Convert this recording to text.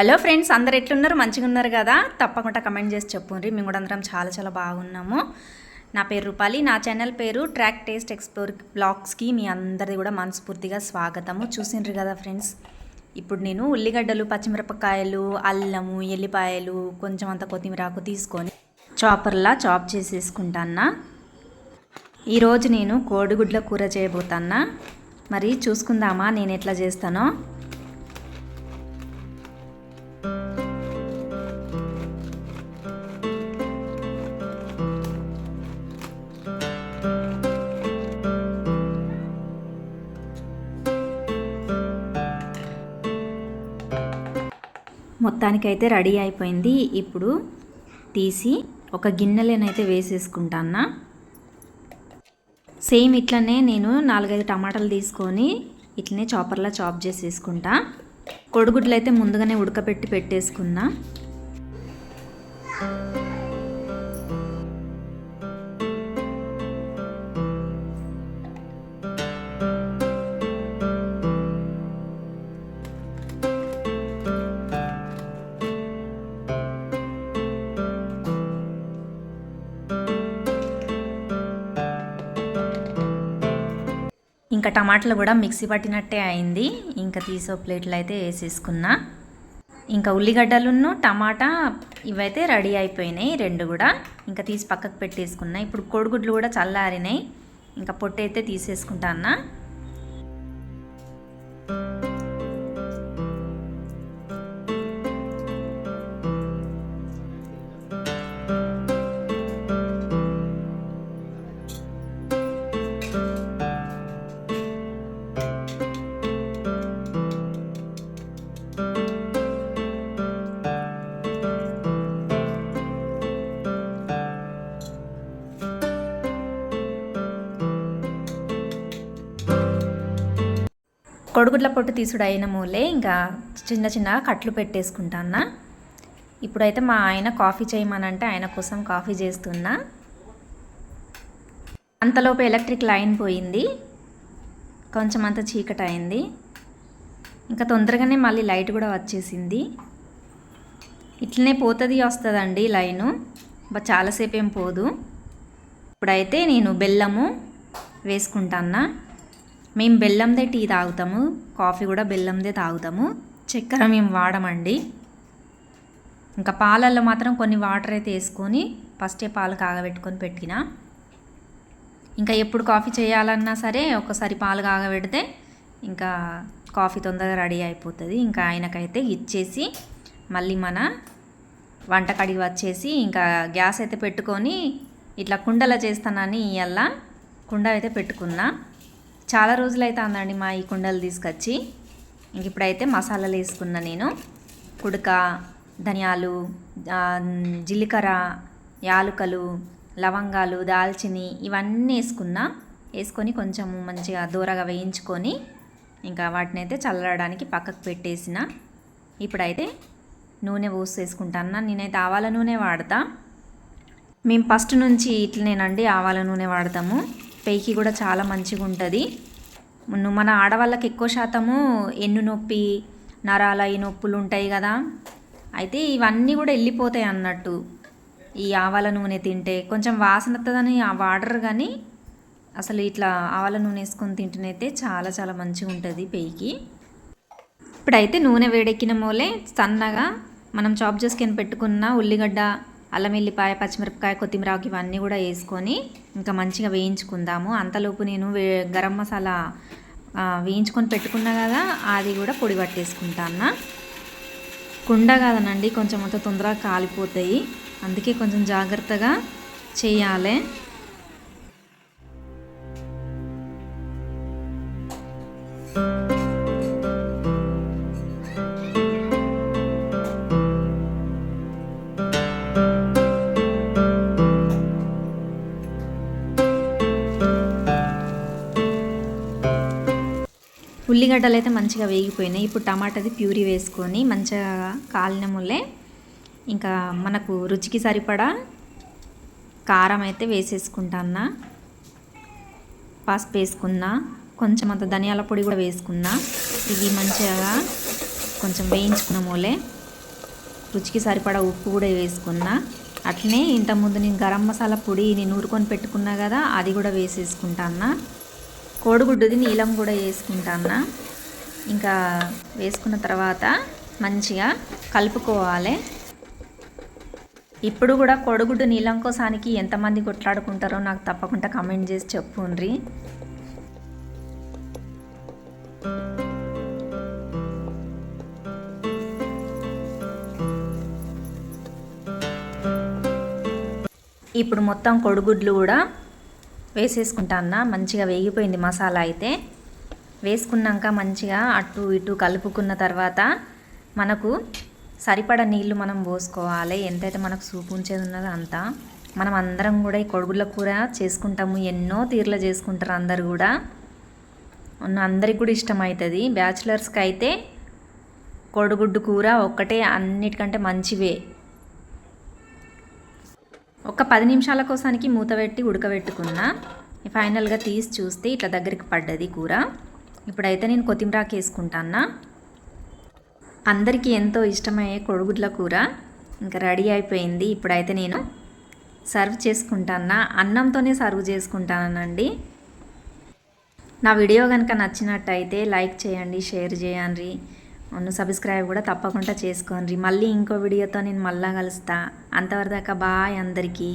Hello friends అందరు ఎట్లున్నారు? మంచిగా ఉన్నారు కదా? తప్పకుండా కమెంట్ చేసి చెప్పుండ్రి. మేము కూడా అందరం చాలా చాలా బాగున్నాము. నా పేరు రూపాలి. నా ఛానల్ పేరు ట్రాక్ టేస్ట్ ఎక్స్ప్లోర్ బ్లాగ్స్కి మీ అందరిది కూడా మనస్ఫూర్తిగా స్వాగతము. చూసిండ్రు కదా ఫ్రెండ్స్? ఇప్పుడు నేను ఉల్లిగడ్డలు పచ్చిమిరపకాయలు అల్లము ఎల్లిపాయలు కొంచెం అంత కొత్తిమీరాకు తీసుకొని చాపర్లా చాప్ చేసేసుకుంటాన్నా. ఈరోజు నేను కోడిగుడ్ల కూర చేయబోతాన్నా. మరి చూసుకుందామా? నేను ఎట్లా చేస్తానో? మొత్తానికైతే రెడీ అయిపోయింది. ఇప్పుడు తీసి ఒక గిన్నెలోనైతే వేసేసుకుంటానా సేమ్ ఇట్లనే నేను నాలుగైదు టమాటాలు తీసుకొని ఇట్లనే చాపర్లా చాప్ చేసేసుకుంటా. కొడుగుడ్లు అయితే ముందుగానే ఉడకపెట్టి పెట్టేసుకున్నా. ఇంకా టమాటాలు కూడా మిక్సీ పట్టినట్టే అయింది. ఇంకా తీసో ప్లేట్లు అయితే వేసేసుకున్నా. ఇంకా ఉల్లిగడ్డలును టమాటా ఇవైతే రెడీ అయిపోయినాయి రెండు కూడా. ఇంకా తీసి పక్కకు పెట్టేసుకున్నా. ఇప్పుడు కోడిగుడ్లు కూడా చల్లారినాయి. ఇంకా పొట్టు అయితే తీసేసుకుంటా అన్నా. కొడుగుడ్ల పొట్టు తీసుడు అయిన మూలే ఇంకా చిన్న చిన్నగా కట్లు పెట్టేసుకుంటానా ఇప్పుడైతే మా ఆయన కాఫీ చేయమనంటే ఆయన కోసం కాఫీ చేస్తున్నా. అంతలోపు ఎలక్ట్రిక్ లైన్ పోయింది. కొంచెం అంత చీకటి అయింది ఇంకా తొందరగానే మళ్ళీ లైట్ కూడా వచ్చేసింది. ఇట్లనే పోతుంది వస్తుందండి లైను. చాలాసేపు ఏం పోదు. ఇప్పుడైతే నేను బెల్లము వేసుకుంటాన్నా మేము బెల్లందే టీ తాగుతాము కాఫీ కూడా బెల్లందే తాగుతాము. చక్కెర మేము వాడమండి. ఇంకా పాలల్లో మాత్రం కొన్ని వాటర్ అయితే వేసుకొని ఫస్టే పాలు కాగబెట్టుకొని పెట్టిన. ఇంకా ఎప్పుడు కాఫీ చేయాలన్నా సరే ఒకసారి పాలు కాగబెడితే ఇంకా కాఫీ తొందరగా రెడీ అయిపోతుంది. ఇంకా ఆయనకైతే ఇచ్చేసి మళ్ళీ మన వంటకడికి వచ్చేసి ఇంకా గ్యాస్ అయితే పెట్టుకొని ఇట్లా కుండలో చేస్తానని ఇవల్ల కుండ అయితే పెట్టుకున్నా. చాలా రోజులైతే అందండి మా ఈ కుండలు తీసుకొచ్చి. ఇంక ఇప్పుడైతే మసాలాలు వేసుకున్నా నేను. కుడక ధనియాలు జీలకర్ర యాలుకలు లవంగాలు దాల్చిని ఇవన్నీ వేసుకున్నా. వేసుకొని కొంచెం మంచిగా దూరగా వేయించుకొని ఇంకా వాటిని అయితే చల్లడానికి పక్కకు పెట్టేసిన. ఇప్పుడైతే నూనె పోసేసుకుంటాను నేనైతే ఆవాల నూనె వాడతా. మేము ఫస్ట్ నుంచి ఇట్లనేనండి ఆవాల నూనె వాడతాము. పెయికి కూడా చాలా మంచిగా ఉంటుంది మన ఆడవాళ్ళకి ఎక్కువ శాతము ఎన్ను నొప్పి నరాల ఈ నొప్పులు ఉంటాయి కదా. అయితే ఇవన్నీ కూడా వెళ్ళిపోతాయి అన్నట్టు. ఈ ఆవాల నూనె తింటే కొంచెం వాసన వస్తుందని వాడరు కానీ అసలు ఇట్లా ఆవాల నూనె వేసుకొని తింటేనైతే చాలా చాలా మంచిగా ఉంటుంది పెయికి ఇప్పుడైతే నూనె వేడెక్కిన మూలే సన్నగా మనం చాప్ చేసుకొని పెట్టుకున్న ఉల్లిగడ్డ అల్లం వెల్లిపాయ పచ్చిమిరపకాయ కొత్తిమీరాకు ఇవన్నీ కూడా వేసుకొని ఇంకా మంచిగా వేయించుకుందాము. అంతలోపు నేను వే గరం మసాలా వేయించుకొని పెట్టుకున్నా కదా అది కూడా పొడి పట్టేసుకుంటాను. కుండ కాదనండి కొంచెం అంత తొందరగా కాలిపోతాయి. అందుకే కొంచెం జాగ్రత్తగా చేయాలి. ఉల్లిగడ్డలు అయితే మంచిగా వేగిపోయినాయి. ఇప్పుడు టమాటాది ప్యూరీ వేసుకొని మంచిగా కాలిన ముల్లే ఇంకా మనకు రుచికి సరిపడా కారం అయితే వేసేసుకుంటాన్నా. పసుపు వేసుకున్నా కొంచెం అంత ధనియాల పొడి కూడా వేసుకున్నా. ఇవి మంచిగా కొంచెం వేయించుకున్న మూలే రుచికి సరిపడా ఉప్పు కూడా వేసుకున్నా. అట్లనే ఇంతకుముందు నేను గరం మసాలా పొడి నేను నూరుకొని పెట్టుకున్నా కదా అది కూడా వేసేసుకుంటాన్నా. కోడిగుడ్డుది నీలం కూడా వేసుకుంటాను ఇంకా వేసుకున్న తర్వాత మంచిగా కలుపుకోవాలి. ఇప్పుడు కూడా కోడిగుడ్డు నీలం కోసానికి ఎంతమంది కొట్లాడుకుంటారో నాకు తప్పకుండా కమెంట్ చేసి చెప్పుండ్రి. ఇప్పుడు మొత్తం కొడుగుడ్లు కూడా వేసేసుకుంటాన్న మంచిగా వేగిపోయింది మసాలా అయితే. వేసుకున్నాక మంచిగా అటు ఇటు కలుపుకున్న తర్వాత మనకు సరిపడ నీళ్ళు మనం పోసుకోవాలి. ఎంతైతే మనకు సూపు ఉంచేది ఉన్నదో అంత. మనం అందరం కూడా ఈ కొడుగుల కూర చేసుకుంటాము. ఎన్నో తీర్లు చేసుకుంటారు అందరు కూడా. ఉన్న అందరికి కూడా ఇష్టమవుతుంది బ్యాచిలర్స్కి అయితే కోడిగుడ్డు కూర ఒక్కటే అన్నిటికంటే మంచివే. ఒక పది నిమిషాల కోసానికి మూత పెట్టి ఉడకబెట్టుకున్నా. ఫైనల్గా తీసి చూస్తే ఇట్లా దగ్గరికి పడ్డది కూర. ఇప్పుడైతే నేను కొత్తిమీరాకు వేసుకుంటానా అందరికీ ఎంతో ఇష్టమయ్యే కొడుగుడ్ల కూర. ఇంకా రెడీ అయిపోయింది. ఇప్పుడైతే నేను సర్వ్ చేసుకుంటానా అన్నంతోనే సర్వ్ చేసుకుంటానండి. నా వీడియో కనుక నచ్చినట్టయితే లైక్ చేయండి షేర్ చేయండి. నన్ను సబ్స్క్రైబ్ కూడా తప్పకుండా చేసుకోండి. మళ్ళీ ఇంకో వీడియోతో నేను మళ్ళా కలుస్తా. అంతవరదాకా బాయ్ అందరికీ.